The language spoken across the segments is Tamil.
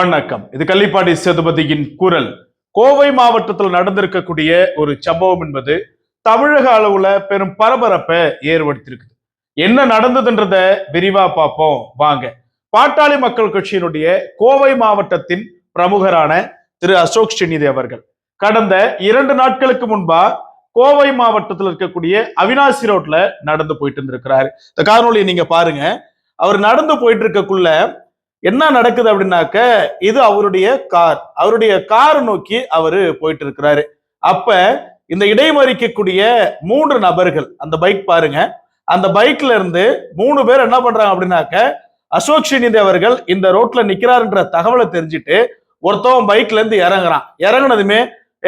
வணக்கம். இது கள்ளிப்பாடி சேதுபதியின் குரல். கோவை மாவட்டத்தில் நடந்திருக்கக்கூடிய ஒரு சம்பவம் என்பது தமிழக அளவுல பெரும் பரபரப்பை ஏற்படுத்தியிருக்குது. என்ன நடந்ததுன்றத விரிவா பார்ப்போம். வாங்க. பாட்டாளி மக்கள் கட்சியினுடைய கோவை மாவட்டத்தின் பிரமுகரான திரு அசோக் ஸ்ரீநிதி அவர்கள். கடந்த இரண்டு நாட்களுக்கு முன்பா கோவை மாவட்டத்தில் இருக்கக்கூடிய அவினாசி ரோட்ல நடந்து போயிட்டு இருந்திருக்கிறாரு. இந்த காணொலியை நீங்க பாருங்க. அவர் நடந்து போயிட்டு இருக்கக்குள்ள என்ன நடக்குது அப்படின்னாக்க இது அவருடைய கார். அவருடைய கார் நோக்கி அவரு போயிட்டு இருக்கிறாரு அப்ப இந்த இடைமறிக்கக்கூடிய மூன்று நபர்கள் அந்த பைக் பாருங்க. அந்த பைக்ல இருந்து மூணு பேர் என்ன பண்றாங்க அப்படின்னாக்க அசோக் ஸ்ரீநிதி அவர்கள் இந்த ரோட்ல நிக்கிறாருன்ற தகவலை தெரிஞ்சுட்டு ஒருத்தவன் பைக்ல இருந்து இறங்குறான். இறங்குனதுமே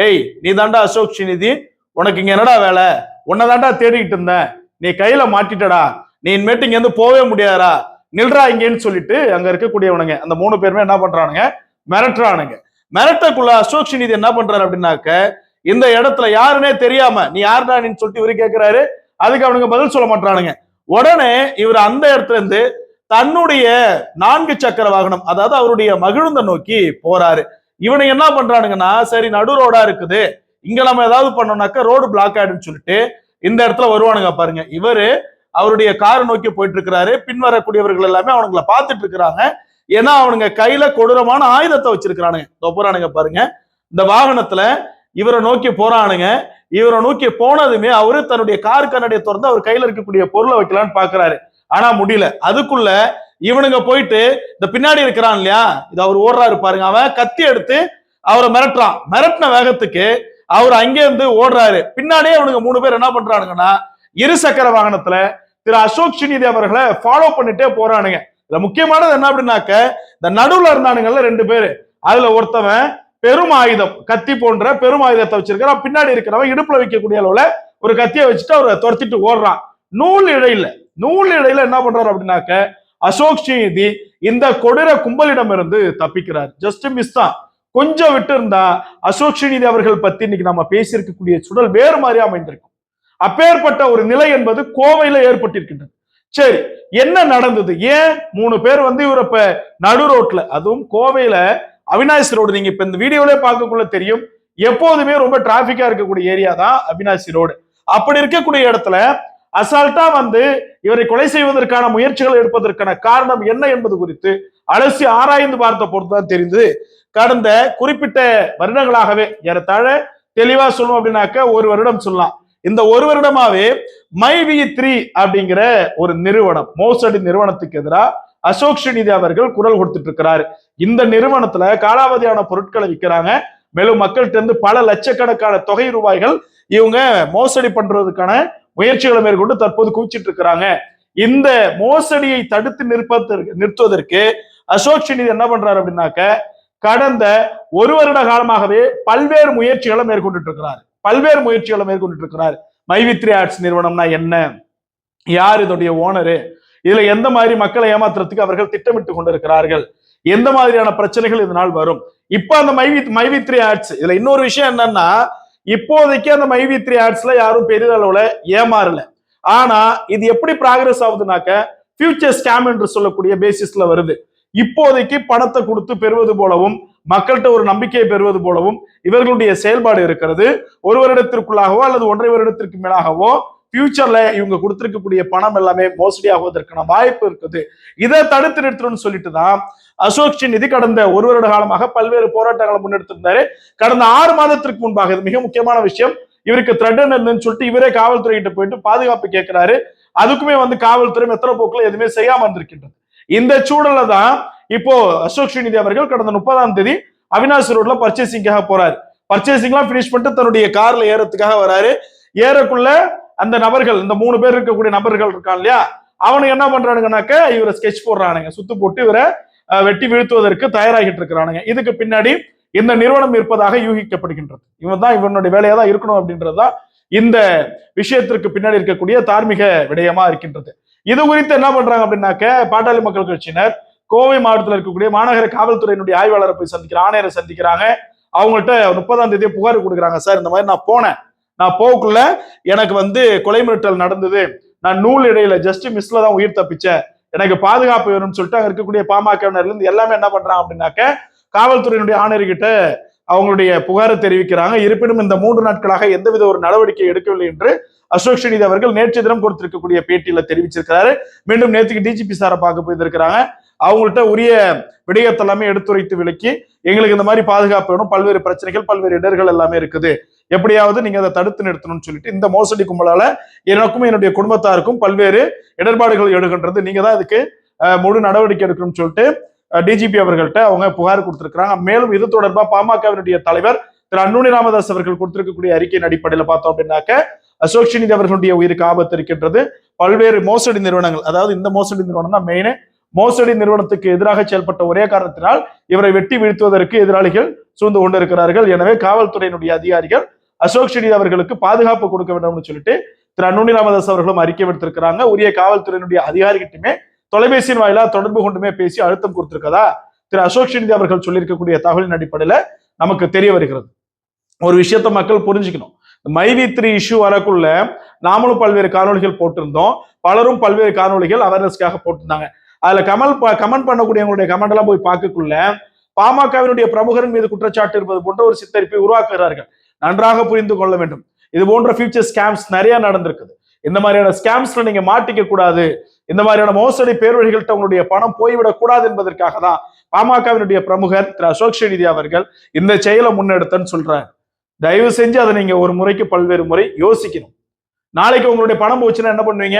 ஏய் நீ தாண்டா அசோக் ஸ்ரீநிதி உனக்கு இங்க என்னடா வேலை? உன்னை தாண்டா தேடிக்கிட்டு இருந்தேன். நீ கையில மாட்டிட்டடா. நீ இனிமேட்டு இங்க இருந்து போவே முடியாதா நில்றா இங்கேன்னு சொல்லிட்டு அங்க இருக்கக்கூடியவனுங்க. அந்த மூணு பேருமே என்ன பண்றானுங்க? மிரட்டுறானுங்க. மிரட்டக்குள்ள அசோக் ஸ்ரீநிதி என்ன பண்றாரு அப்படின்னாக்க இந்த இடத்துல யாருன்னே தெரியாம நீ யாருடா நீன்னு சொல்லிட்டு இவரு கேட்கிறாரு அதுக்கு அவனுங்க பதில் சொல்ல மாட்டானுங்க உடனே இவர் அந்த இடத்துல இருந்து தன்னுடைய நான்கு சக்கர வாகனம் அதாவது அவருடைய மகிழுந்த நோக்கி போறாரு. இவனுங்க என்ன பண்றானுங்கன்னா சரி நடு ரோடா இருக்குது. இங்க நம்ம ஏதாவது பண்ணோம்னாக்க ரோடு பிளாக் ஆயிடுன்னு சொல்லிட்டு இந்த இடத்துல வருவானுங்க பாருங்க. இவரு அவருடைய காரை நோக்கி போயிட்டு இருக்கிறாரு பின் வரக்கூடியவர்கள் எல்லாமே அவனுங்களை பார்த்துட்டு இருக்கிறாங்க. ஏன்னா அவனுங்க கையில கொடூரமான ஆயுதத்தை வச்சிருக்கிறானுங்க. இதோ போறானுங்க பாருங்க. இந்த வாகனத்துல இவரை நோக்கி போறானுங்க. இவரை நோக்கி போனதுமே அவரு தன்னுடைய கார் கண்ணடைய திறந்து அவர் கையில இருக்கக்கூடிய பொருளை வைக்கலான்னு பாக்குறாரு ஆனா முடியல. அதுக்குள்ள இவனுங்க போயிட்டு இந்த பின்னாடி இருக்கிறான் இல்லையா? இது அவர் ஓடுறாரு பாருங்க. அவன் கத்தி எடுத்து அவரை மிரட்டுறான். மிரட்டின வேகத்துக்கு அவர் அங்கே இருந்து ஓடுறாரு. பின்னாடியே அவனுங்க மூணு பேர் என்ன பண்றானுங்கன்னா இருசக்கர வாகனத்துல திரு அசோக் ஸ்ரீநிதி அவர்களை ஃபாலோ பண்ணிட்டே போறானுங்க. இதுல முக்கியமானது என்ன அப்படின்னாக்க இந்த நடுவுல இருந்தானுங்கல்ல ரெண்டு பேரு. அதுல ஒருத்தவன் பெரும் ஆயுதம் கத்தி போன்ற பெரும் ஆயுதத்தை வச்சிருக்கிறான். பின்னாடி இருக்கிறவன் இடுப்புல வைக்கக்கூடிய அளவுல ஒரு கத்தியை வச்சுட்டு அவரை துரத்திட்டு ஓடுறான். நூல் இடையில நூல் இடையில என்ன பண்றாரு அப்படின்னாக்க அசோக் ஸ்ரீநிதி இந்த கொடூர கும்பலிடம் இருந்து தப்பிக்கிறார். ஜஸ்ட் மிஸ் தான் கொஞ்சம் விட்டு இருந்தா அசோக் ஸ்ரீநிதி அவர்கள் பத்தி இன்னைக்கு நம்ம பேசியிருக்கக்கூடிய சுடல் வேறு மாதிரி அமைந்திருக்கும். அப்பேற்பட்ட ஒரு நிலை என்பது கோவையில ஏற்பட்டிருக்கின்றது. சரி என்ன நடந்தது? ஏன் மூணு பேர் வந்து இவர் இப்ப நடு ரோட்ல அதுவும் கோவையில அவினாசி ரோடு நீங்க இப்ப இந்த வீடியோல பார்க்கக்குள்ள தெரியும். எப்போதுமே ரொம்ப டிராபிக்கா இருக்கக்கூடிய ஏரியா தான் அவினாசி ரோடு. அப்படி இருக்கக்கூடிய இடத்துல அசால்ட்டா வந்து இவரை கொலை செய்வதற்கான முயற்சிகள் எடுப்பதற்கான காரணம் என்ன என்பது குறித்து அலசி ஆராய்ந்து பார்த்த பொறுத்துதான் தெரிந்தது. கடந்த குறிப்பிட்ட வருடங்களாகவே ஏறத்தாழ தெளிவா சொல்லணும் அப்படின்னாக்க ஒரு வருடம் சொல்லலாம். இந்த ஒரு வருடமாவே மை வி த்ரீ அப்படிங்கிற ஒரு நிறுவனம் மோசடி நிறுவனத்துக்கு எதிராக அசோக் ஸ்ரீநிதி அவர்கள் குரல் கொடுத்துட்டு இருக்கிறார் இந்த நிறுவனத்துல காலாவதியான பொருட்களை விற்கிறாங்க மேலும் மக்கள்கிட்ட இருந்து பல லட்சக்கணக்கான தொகை ரூபாய்கள் இவங்க மோசடி பண்றதுக்கான முயற்சிகளை மேற்கொண்டு தற்போது குவிச்சிட்டு இருக்கிறாங்க இந்த மோசடியை தடுத்து நிற்பதற்கு நிறுத்துவதற்கு அசோக் ஸ்ரீநிதி என்ன பண்றாரு அப்படின்னாக்க கடந்த ஒரு வருட காலமாகவே பல்வேறு முயற்சிகளை மேற்கொண்டு இருக்கிறாரு பல்வேறு முயற்சிகளை மேற்கொண்டு இருக்கிறார் மைவித்ரி ஆர்ட்ஸ் நிறுவனம்னா என்ன? யார் இதோடைய ஓனரு இதுல எந்த மாதிரி மக்களை ஏமாத்துறதுக்கு அவர்கள் திட்டமிட்டு கொண்டிருக்கிறார்கள்? எந்த மாதிரியான பிரச்சனைகள் இதனால் வரும்? இப்ப அந்த மைவி மைவித்ரி ஆர்ட்ஸ் இதுல இன்னொரு விஷயம் என்னன்னா இப்போதைக்கு அந்த மைவித்ரி ஆர்ட்ஸ்ல யாரும் பெரிதளவுல ஏமாறல. ஆனா இது எப்படி ப்ராக்ரஸ் ஆகுதுனாக்க ஃபியூச்சர் ஸ்கேம் என்று சொல்லக்கூடிய பேசிஸ்ல வருது. இப்போதைக்கு பணத்தை கொடுத்து பெறுவது போலவும் மக்கள்கிட்ட ஒரு நம்பிக்கையை பெறுவது போலவும் இவர்களுடைய செயல்பாடு இருக்கிறது. ஒரு வருடத்திற்குள்ளாகவோ அல்லது ஒன்றரை வருடத்திற்கு மேலாகவோ ஃபியூச்சர்ல இவங்க கொடுத்திருக்கக்கூடிய பணம் எல்லாமே மோசடி ஆகுவதற்கான வாய்ப்பு இருக்குது. இதை தடுத்து நிறுத்தணும்னு சொல்லிட்டு தான் அசோக் நிதி கடந்த ஒரு வருட காலமாக பல்வேறு போராட்டங்களை முன்னெடுத்திருந்தாரு. கடந்த ஆறு மாதத்திற்கு முன்பாக இது மிக முக்கியமான விஷயம் இவருக்கு த்ரெட் இருந்துன்னு சொல்லிட்டு இவரே காவல்துறை கிட்ட போயிட்டு பாதுகாப்பு கேட்கிறாரு. அதுக்குமே வந்து காவல்துறை மெத்தன போக்குல எதுவுமே செய்யாம இருந்திருக்கின்றது இந்த சூழல்ல தான் இப்போ அசோக் ஸ்ரீநிதி அவர்கள் கடந்த முப்பதாம் தேதி அவினாசி ரோட்ல பர்ச்சேசிங்காக போறாரு. பர்ச்சேசிங்லாம் பினிஷ் பண்ணிட்டு தன்னுடைய கார்ல ஏறதுக்காக வராரு. ஏறக்குள்ள அந்த நபர்கள் இந்த மூணு பேர் இருக்கக்கூடிய நபர்கள் இருக்கான் இல்லையா? அவனுக்கு என்ன பண்றானுங்கனாக்க இவரை ஸ்கெட்ச் போடுறானுங்க. சுத்து போட்டு இவரை வெட்டி வீழ்த்துவதற்கு தயாராகிட்டு இருக்கிறானுங்க. இதுக்கு பின்னாடி இந்த நிறுவனம் இருப்பதாக யூகிக்கப்படுகின்றது. இவன் தான் இவனுடைய வேலையா தான் இருக்கணும் அப்படின்றதுதான் இந்த விஷயத்திற்கு பின்னாடி இருக்கக்கூடிய தார்மீக விடயமா இருக்கின்றது. இது குறித்து என்ன பண்றாங்க அப்படின்னாக்க பாட்டாளி மக்கள் கட்சியினர் கோவை மாவட்டத்தில் இருக்கக்கூடிய மாநகர காவல்துறையினுடைய ஆய்வாளரை போய் சந்திக்கிற ஆணையரை சந்திக்கிறாங்க. அவங்கள்ட்ட முப்பதாம் தேதி புகார் கொடுக்குறாங்க. சார் இந்த மாதிரி நான் போனேன். நான் போகக்குள்ள எனக்கு வந்து கொலை மிரட்டல் நடந்தது. நான் நூல் இடையில ஜஸ்ட் மிஸ்ல தான் உயிர் தப்பிச்சேன். எனக்கு பாதுகாப்பு வேணும்னு சொல்லிட்டு அங்க இருக்கக்கூடிய பாமகவினர்ல இருந்து எல்லாமே என்ன பண்றாங்க அப்படின்னாக்க காவல்துறையினுடைய ஆணையர்கிட்ட அவங்களுடைய புகாரை தெரிவிக்கிறாங்க. இருப்பினும் இந்த மூன்று நாட்களாக எந்தவித ஒரு நடவடிக்கை எடுக்கவில்லை என்று அசோக் ஸ்ரீநிதி அவர்கள் நேற்று தினம் கொடுத்திருக்கக்கூடிய பேட்டியில தெரிவிச்சிருக்கிறாரு. மீண்டும் நேற்றுக்கு டிஜிபி சாரை பார்க்க போயிருக்கிறாங்க. அவங்கள்ட்ட உரிய விடயத்தை எல்லாமே எடுத்துரைத்து விளக்கி எங்களுக்கு இந்த மாதிரி பாதுகாப்பு வேணும் பல்வேறு பிரச்சனைகள் பல்வேறு இடர்கள் எல்லாமே இருக்குது. எப்படியாவது நீங்க அதை தடுத்து நிறுத்தணும்னு சொல்லிட்டு இந்த மோசடி கும்பலால எனக்கும் என்னுடைய குடும்பத்தாருக்கும் பல்வேறு இடர்பாடுகள் எடுக்கின்றது நீங்க தான் இதுக்கு முழு நடவடிக்கை எடுக்கணும்னு சொல்லிட்டு டிஜிபி அவர்கள்ட்ட அவங்க புகார் கொடுத்திருக்கிறாங்க. மேலும் இது தொடர்பா பாமகவினுடைய தலைவர் திரு அன்னுனி ராமதாஸ் அவர்கள் கொடுத்திருக்கக்கூடிய அறிக்கையின் அடிப்படையில் பார்த்தோம் அப்படின்னாக்க அசோக் அவர்களுடைய உயிருக்கு ஆபத்து இருக்கின்றது. பல்வேறு மோசடி நிறுவனங்கள் அதாவது இந்த மோசடி நிறுவனம் தான் மெயின் மோசடி நிறுவனத்துக்கு எதிராக செயல்பட்ட ஒரே காரணத்தினால் இவரை வெட்டி வீழ்த்துவதற்கு எதிராளிகள் சூழ்ந்து கொண்டிருக்கிறார்கள். எனவே காவல்துறையினுடைய அதிகாரிகள் அசோக் ஸ்ரீநிதி அவர்களுக்கு பாதுகாப்பு கொடுக்க வேண்டும்னு சொல்லிட்டு திரு அன்னுனி ராமதாஸ் அவர்களும் அறிக்கை விடுத்திருக்கிறாங்க. உரிய காவல்துறையினுடைய அதிகாரிகிட்டுமே தொலைபேசியின் வாயிலா தொடர்பு கொண்டுமே பேசி அழுத்தம் கொடுத்திருக்கதா திரு அசோக் ஸ்ரீநிதி அவர்கள் சொல்லியிருக்கக்கூடிய தகவலின் அடிப்படையில நமக்கு தெரிய வருகிறது. ஒரு விஷயத்த மக்கள் புரிஞ்சுக்கணும். மைவி த்ரீ இஷ்யூ வரக்குள்ள நாமளும் பல்வேறு காணொளிகள் போட்டிருந்தோம். பலரும் பல்வேறு காணொலிகள் அவேர்னஸ்க்காக போட்டிருந்தாங்க. அதுல கமல் கமெண்ட் பண்ணக்கூடியவங்களுடைய கமெண்ட் எல்லாம் போய் பார்க்கக்குள்ள பாமகவினுடைய பிரமுகரின் மீது குற்றச்சாட்டு இருப்பது போன்ற ஒரு சித்தரிப்பை உருவாக்குகிறார்கள். நன்றாக புரிந்து கொள்ள வேண்டும். இது போன்ற ஃபியூச்சர் ஸ்கேம்ஸ் நிறைய நடந்திருக்குது. இந்த மாதிரியான ஸ்கேம்ஸ்ல நீங்க மாட்டிக்க கூடாது. இந்த மாதிரியான மோசடி பேர்வழிகள்கிட்ட உங்களுடைய பணம் போய்விடக் கூடாது என்பதற்காக தான் பாமகவினுடைய பிரமுகர் திரு அசோக் ஸ்ரீநிதி அவர்கள் இந்த செயலை முன்னெடுத்தன்னு சொல்றாரு. தயவு செஞ்சு அதை நீங்க ஒரு முறைக்கு பல்வேறு முறை யோசிக்கணும். நாளைக்கு உங்களுடைய பணம் போச்சுன்னா என்ன பண்ணுவீங்க?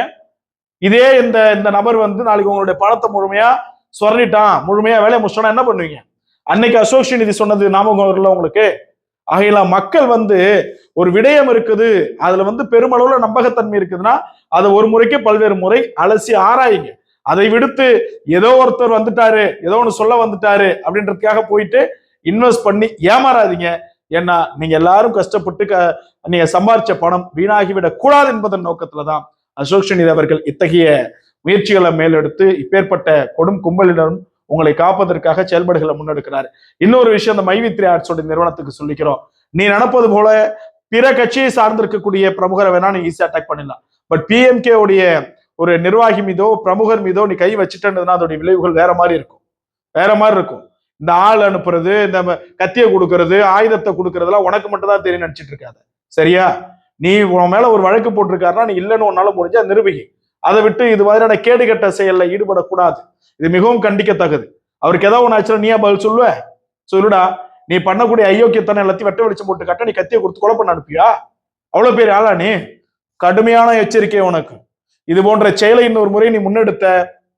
இதே இந்த இந்த நபர் வந்து நாளைக்கு உங்களுடைய பணத்தை முழுமையா சொரணிட்டான் முழுமையா வேலையை முடிச்சோன்னா என்ன பண்ணுவீங்க? அன்னைக்கு அசோக் ஸ்ரீநிதி சொன்னது ஞாபகம் வரல உங்களுக்கு? ஆகையில மக்கள் வந்து ஒரு விடயம் இருக்குது அதுல வந்து பெருமளவுல நம்பகத்தன்மை இருக்குதுன்னா அதை ஒரு முறைக்கு பல்வேறு முறை அலசி ஆராயுங்க. அதை விடுத்து ஏதோ ஒருத்தர் வந்துட்டாரு ஏதோ ஒன்று சொல்ல வந்துட்டாரு அப்படின்றதுக்காக போயிட்டு இன்வெஸ்ட் பண்ணி ஏமாறாதீங்க. ஏன்னா நீங்க எல்லாரும் கஷ்டப்பட்டு க நீங்க சம்பாரிச்ச பணம் வீணாகிவிடக் கூடாது என்பதன் நோக்கத்துல தான் அசோக் ஸ்ரீநிதி அவர்கள் இத்தகைய முயற்சிகளை மேலெடுத்து இப்பேற்பட்ட கொடும் கும்பலிடம் உங்களை காப்பதற்காக செயல்பாடுகளை முன்னெடுக்கிறார். இன்னொரு விஷயம் அந்த மைவித்ரி ஆர்ட்ஸோட நிறுவனத்துக்கு சொல்லிக்கிறோம். நீ நினைப்பது போல பிற கட்சியை சார்ந்திருக்கக்கூடிய பிரமுகரை வேணா நீ ஈஸியா அட்டாக் பண்ணிடலாம். பட் பிஎம்கே உடைய ஒரு நிர்வாகி மீதோ பிரமுகர் மீதோ நீ கை வச்சுட்டேன்னா அதோடைய விளைவுகள் வேற மாதிரி இருக்கும். வேற மாதிரி இருக்கும். இந்த ஆள் அனுப்புறது இந்த கத்தியை கொடுக்கறது ஆயுதத்தை கொடுக்கறதெல்லாம் உனக்கு மட்டும் தான் தெரியும் நினைச்சிட்டு இருக்காத. சரியா? நீ உன் மேல ஒரு வழக்கு போட்டிருக்காருன்னா நீ இல்லைன்னு உன்னால முடிஞ்சா நிரூபிகை அதை விட்டு இது மாதிரியான கேடுகட்ட செயல்ல ஈடுபடக்கூடாது. இது மிகவும் கண்டிக்கத்தக்கது. அவருக்கு ஏதாவது ஒன்று ஆச்சுன்னா நீயா பதில் சொல்லுவ? சொல்லுடா. நீ பண்ணக்கூடிய ஐயோக்கியத்தனை எல்லாத்தையும் வெட்ட வெளிச்சம் போட்டு கட்ட நீ கத்தியை கொடுத்து கொலை பண்ண அனுப்பியா? அவ்வளோ பெரிய ஆளா நீ? கடுமையான எச்சரிக்கை உனக்கு. இது போன்ற செயலை இன்னொரு முறை நீ முன்னெடுத்த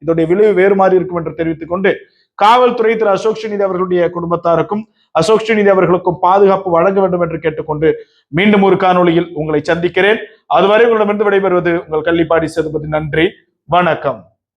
இதோடைய விளைவு வேறு மாதிரி இருக்கும் என்று தெரிவித்துக் கொண்டு காவல்துறை திரு அசோக் ஸ்ரீநிதி அவர்களுடைய குடும்பத்தாருக்கும் அசோக் ஸ்ரீநிதி அவர்களுக்கும் பாதுகாப்பு வழங்க வேண்டும் என்று கேட்டுக்கொண்டு மீண்டும் ஒரு காணொளியில் உங்களை சந்திக்கிறேன். அதுவரை உங்களிடமிருந்து விடைபெறுவது உங்கள் கள்ளிப்பாடி சேதுபதி. நன்றி. வணக்கம்.